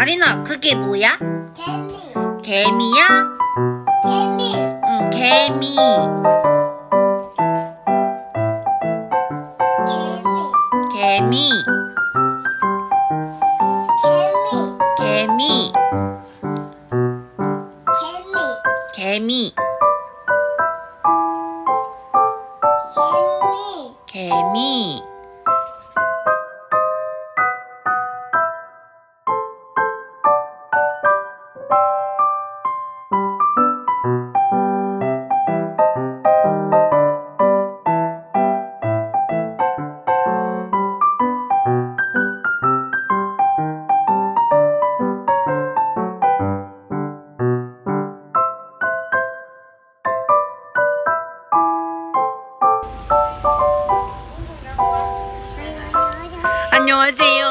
아리나, 그게 뭐야? 개미 개미야? 개미 응, 개미. 개미 개미. 개미 개미. 개미 개미. 개미 개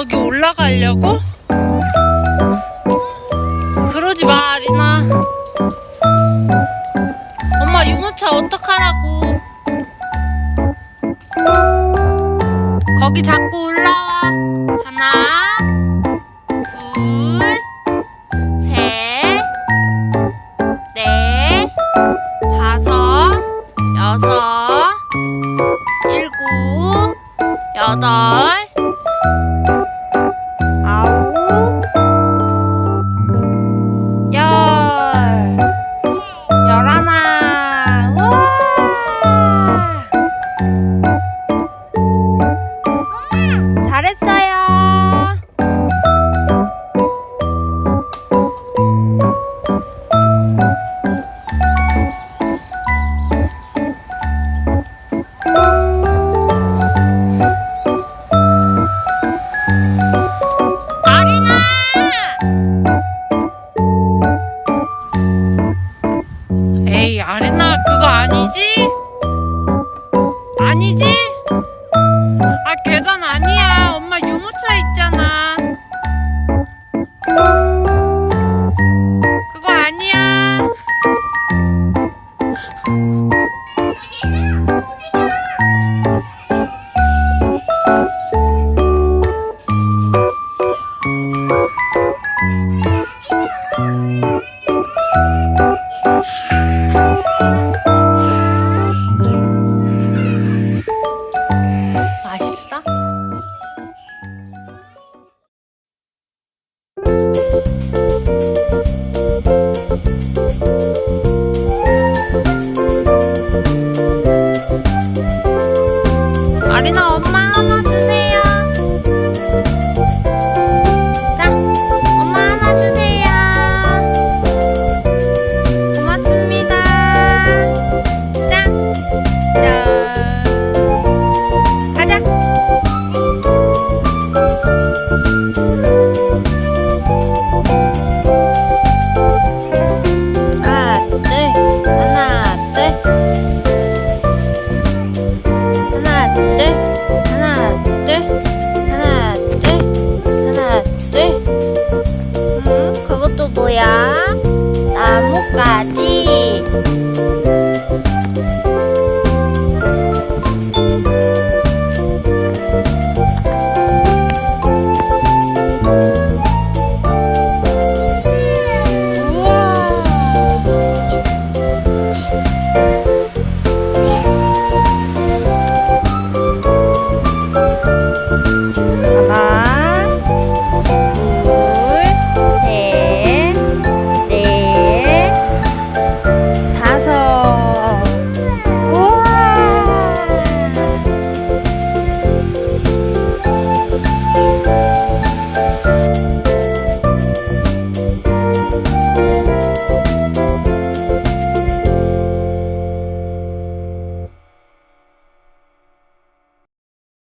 저기 올라가려고? 그러지 마, 아리나. 엄마 유모차 어떡하라고. 거기 잡고 올라와. 하나, 둘, 셋, 넷, 다섯, 여섯, 일곱, 여덟,